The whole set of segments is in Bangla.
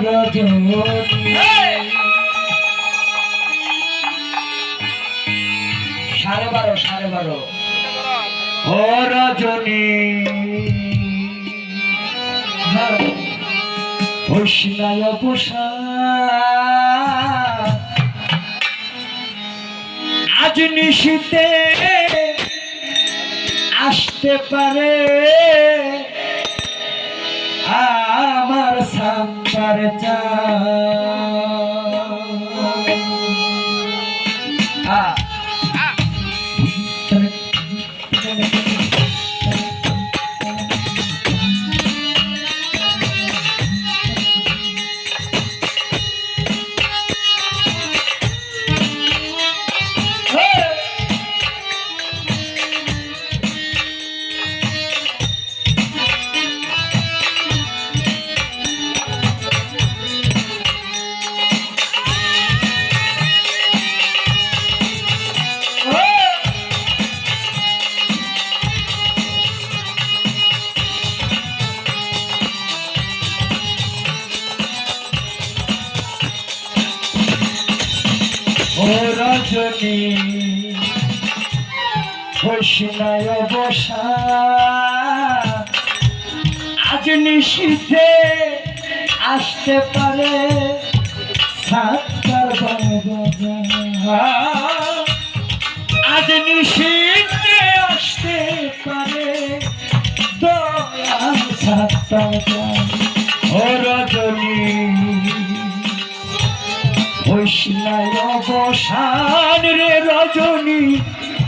রজনী হোসনায় পোষা আজ নিশীতে আসতে পারে আমার চা হোসনায় বসা। আজ নিশীথে আসতে পারে সাতটার আজ নিশীথে আসতে পারে দয়াল সাতটা রজনী বৈষ্ণায় অবসান রে রজনী।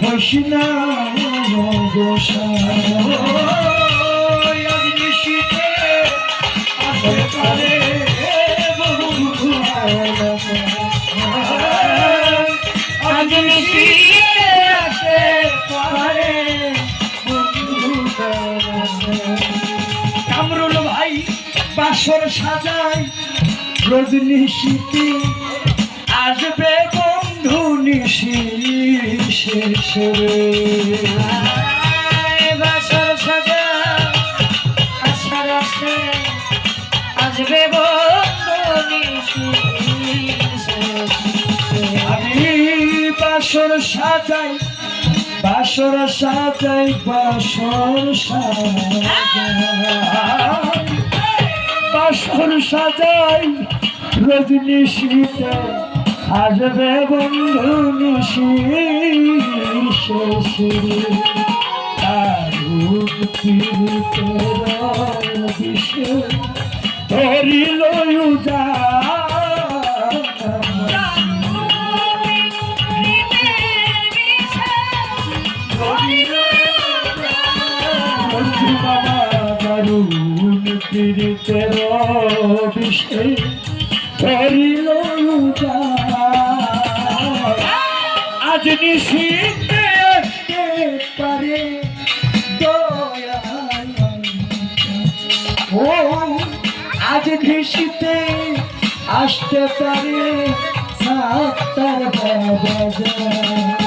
বৈষ্ণায় অবসান আজ নিশীথে পারে কামরুল ভাই বাসর সাজায় রজনী শীতি আসবে বন্ধু নিশি শেষে বাসর সাজা আশার আসে আসবে আমি বাসর সাজাই বাসর সাজাই বাসর সাজাই। বাসর সাজাই রজনী শীতে আসবে বন্ধু নিশি। শেষে দারুণ তীর্থের বিষে যা বাবা দারুণ পীড়িতের বিষে ধরিল আজ নিশীতে পারে ও আজ নিশীতে আসতে পারে সাতার বাবা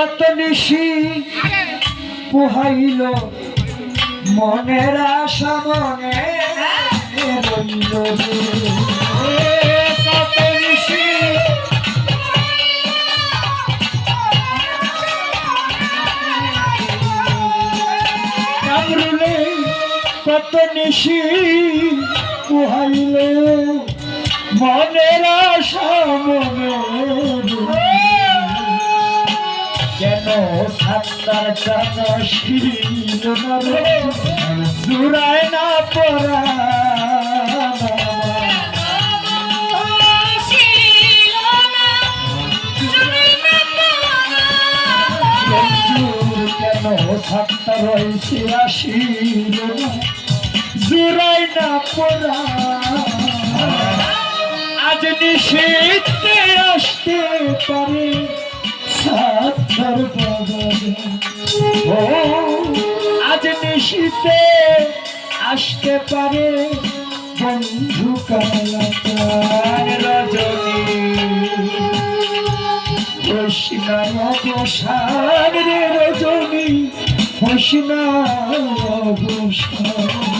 কত নিশি পোহাইল মনের আশা মনে। কত নিশি কুহাইল মনের আশা মনে কেন সাত্তার চানশীল জুড়ায় না পড়া রয়েছে আসিল জুড়ায় না পড়া? আজ নিষিদ্ধে আসতে পারে ও আজ নিশীতে আসতে পারে বন্ধু কালাকার রজনী। হোসনা অবসান রে রজনী হোসনা অবসান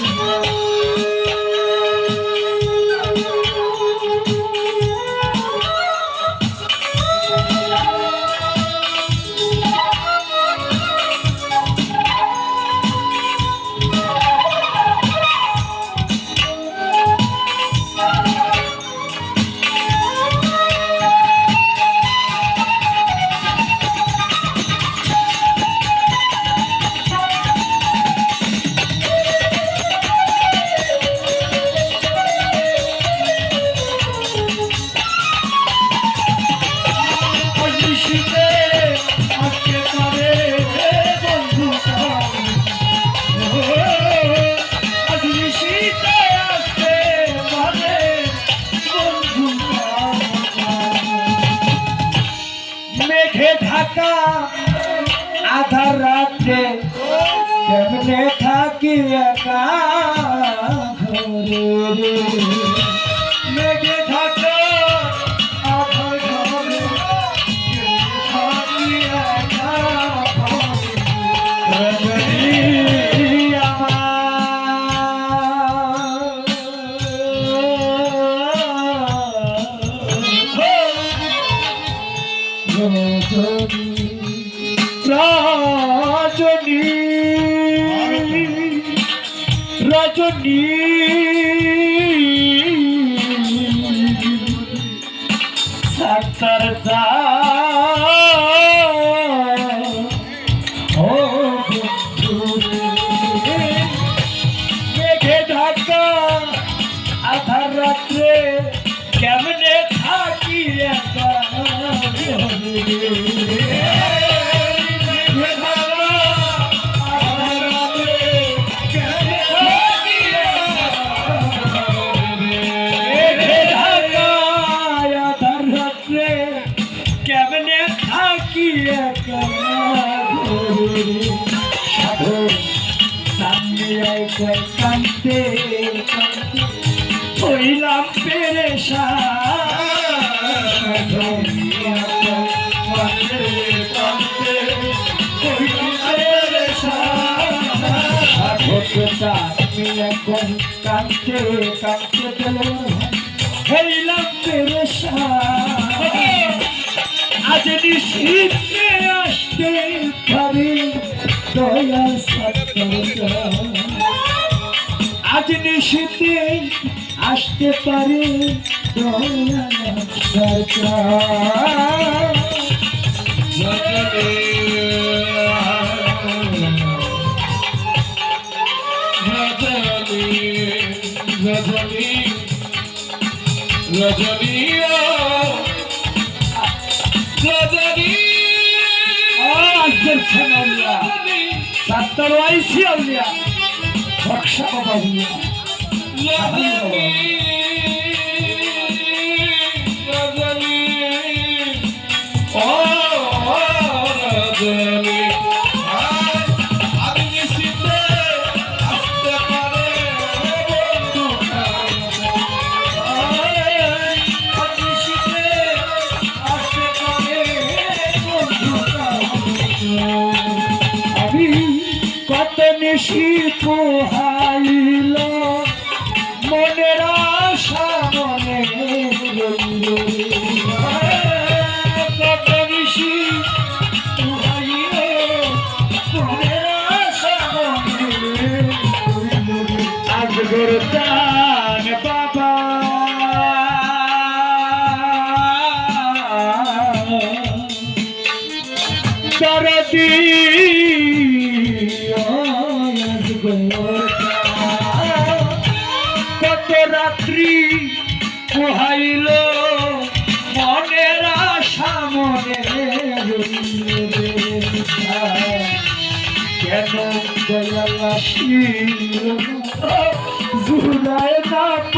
মেঘে ঢাকা আধার রাত্রে কেমনে থাকি একা ঘরে? মেঘে সাতার কাঁদতে হইলাম এখন কাঁদতে কাঁদতে গেল হইলাম পেরেশান। আজ নিশীতে আসতে পারি। দয়া সত্য আজ নিশীতে আসতে পারে সরকার আজকের ছেলে সাত্তর আইসি আউলিয়া বক্সা বাবা দিয়া কত নিশি পোহাইল আজ গোরদান বাবা দরদি কত রাত্রি পোহাইল মনের আশা মনে কেন দয়ালাসীল জুড়ায় না